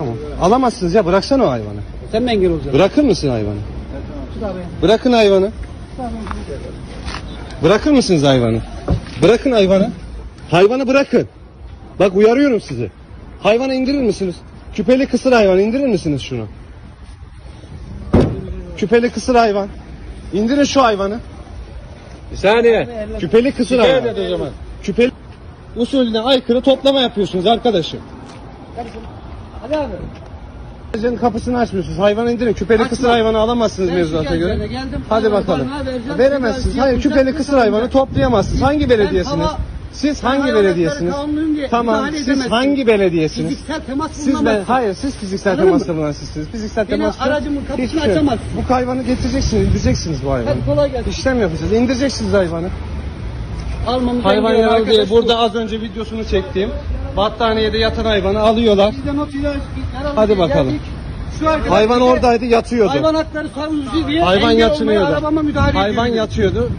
Tamam. Alamazsınız ya bıraksana o hayvanı. Sen mi engel olacaksın? Bırakır mısın hayvanı? Tut abi. Bırakın hayvanı. Bırakır mısınız hayvanı? Bırakın hayvanı. Hayvanı bırakın. Bak uyarıyorum sizi. Hayvanı indirir misiniz? Küpeli kısır hayvan indirir misiniz şunu? Küpeli kısır hayvan. İndirin şu hayvanı. Bir saniye. Küpeli kısır Şikayet hayvan. et o zaman. Küpeli usulüne aykırı toplama yapıyorsunuz arkadaşım. Hadi abi. Aracın kapısını açmıyorsunuz. Hayvanı indirin. Küpeli kısır hayvanı alamazsınız Ben mevzuata göre. geldim. Hadi bakalım. Veremezsiniz. Hayır küpeli kısır hayvanı toplayamazsınız. Hangi belediyesiniz? Siz hangi belediyesiniz? Tamam. Siz hangi belediyesiniz? Fiziksel temas Siz ben, hayır siz fiziksel Anladın temasla mı? bulunansınız. Fiziksel Benim temasla aracımın kapısını şey yok. açamazsın. Bu hayvanı getireceksiniz, indireceksiniz bu hayvanı. Hadi kolay gelsin. İşlem yapacağız. İndireceksiniz hayvanı. Almamız Hayvan yaralı diye burada az önce videosunu çektiğim battaniyede yatan hayvanı alıyorlar. Hadi bakalım. geldik. Şu arkadaş Hayvan bize oradaydı, yatıyordu. Hayvan hakları savunucu diye Hayvan engel olmaya arabama müdahale Hayvan ediyor. yatıyordu.